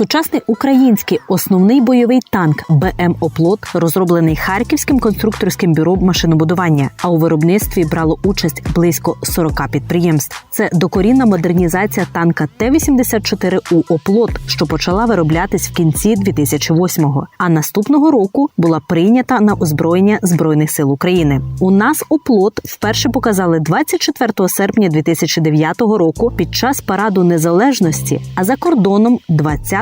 Сучасний український основний бойовий танк БМ Оплот розроблений Харківським конструкторським бюро машинобудування. А у виробництві брало участь близько 40 підприємств. Це докорінна модернізація танка Т-84У Оплот, що почала вироблятись в кінці 2008-го. А наступного року була прийнята на озброєння збройних сил України. У нас оплот вперше показали 24 серпня 2009 року під час параду незалежності, а за кордоном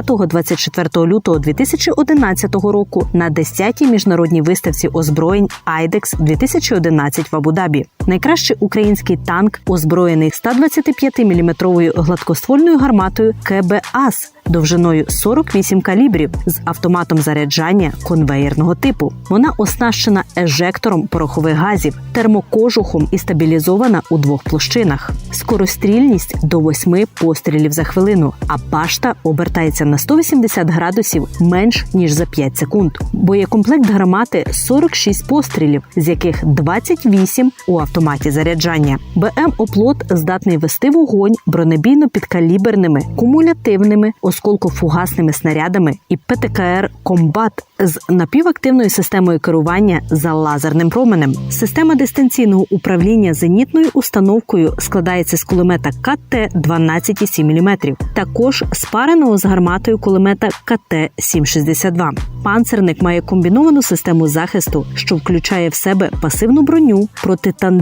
20-24 лютого 2011 року на 10-й міжнародній виставці озброєнь Айдекс 2011 в Абу-Дабі. Найкращий український танк озброєний 125-мм гладкоствольною гарматою КБАС довжиною 48 калібрів з автоматом заряджання конвеєрного типу. Вона оснащена ежектором порохових газів, термокожухом і стабілізована у двох площинах. Скорострільність до 8 пострілів за хвилину, а башта обертається на 180 градусів менш ніж за 5 секунд. Боєкомплект гармати 46 пострілів, з яких 28 у автоматі заряджання. БМ Оплот здатний вести вогонь бронебійно-підкаліберними, кумулятивними, осколкофугасними снарядами і ПТКР Комбат з напівактивною системою керування за лазерним променем. Система дистанційного управління зенітною установкою складається з кулемета КТ 12,7 мм, також спареного з гарматою кулемета КТ 762 Панцерник має комбіновану систему захисту, що включає в себе пасивну броню,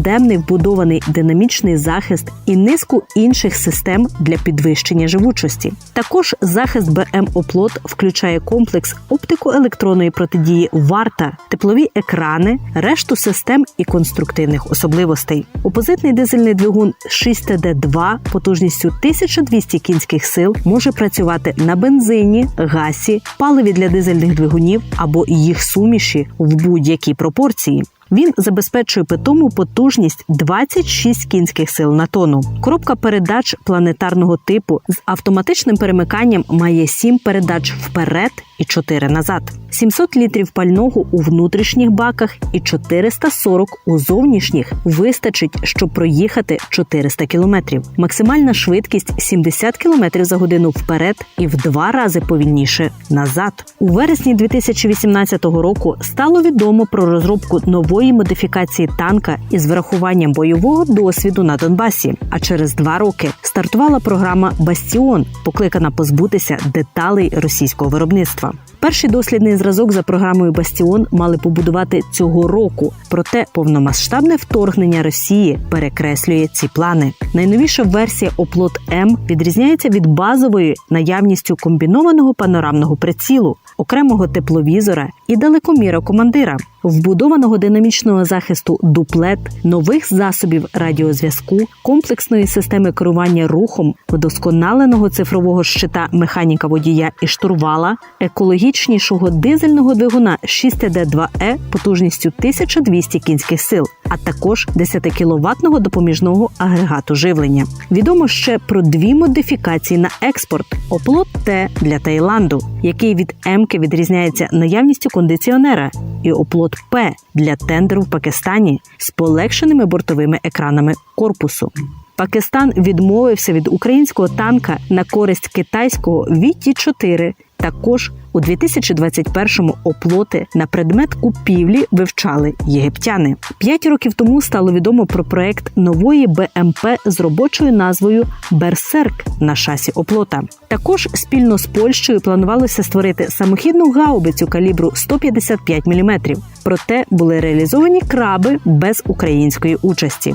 протитандемний вбудований динамічний захист і низку інших систем для підвищення живучості. Також захист БМ Оплот включає комплекс оптико-електронної протидії варта, теплові екрани, решту систем і конструктивних особливостей. Опозитний дизельний двигун 6TD2 потужністю 1200 кінських сил може працювати на бензині, гасі, паливі для дизельних двигунів або їх суміші в будь-якій пропорції. Він забезпечує питому потужність 26 кінських сил на тонну. Коробка передач планетарного типу з автоматичним перемиканням має 7 передач вперед і 4 назад, 700 літрів пального у внутрішніх баках і 440 у зовнішніх вистачить, щоб проїхати 400 кілометрів. Максимальна швидкість 70 км за годину вперед і в два рази повільніше назад. У вересні 2018 року стало відомо про розробку нової модифікації танка із врахуванням бойового досвіду на Донбасі. А через два роки стартувала програма Бастіон, покликана позбутися деталей російського виробництва. Альфа. Перший дослідний зразок за програмою Бастіон мали побудувати цього року. Проте повномасштабне вторгнення Росії перекреслює ці плани. Найновіша версія Оплот М відрізняється від базової наявністю комбінованого панорамного прицілу, окремого тепловізора і далекоміра командира, вбудованого динамічного захисту дуплет, нових засобів радіозв'язку, комплексної системи керування рухом, вдосконаленого цифрового щита механіка водія і штурвала, екологічнішого дизельного двигуна 6D2E потужністю 1200 кінських сил, а також 10 кіловатного допоміжного агрегату живлення. Відомо ще про дві модифікації на експорт: оплот Т для Таїланду, який від М-ки відрізняється наявністю кондиціонера, і оплот П для тендеру в Пакистані з полегшеними бортовими екранами корпусу. Пакистан відмовився від українського танка на користь китайського VT-4. Також у 2021-му оплоти на предмет купівлі вивчали єгиптяни. П'ять років тому стало відомо про проект нової БМП з робочою назвою Берсерк на шасі оплота. Також спільно з Польщею планувалося створити самохідну гаубицю калібру 155 мм. Проте були реалізовані краби без української участі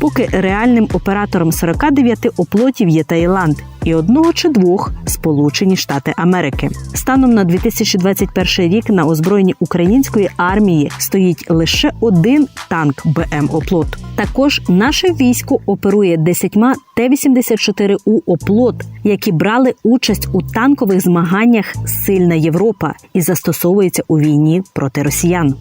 поки реальним оператором 49 оплотів є Таїланд і одного чи двох Сполучені Штати Америки. Станом на 2021 рік на озброєнні української армії стоїть лише один танк БМ Оплот. Також наше військо оперує 10 Т-84У оплот, які брали участь у танкових змаганнях Сильна Європа і застосовуються у війні проти росіян.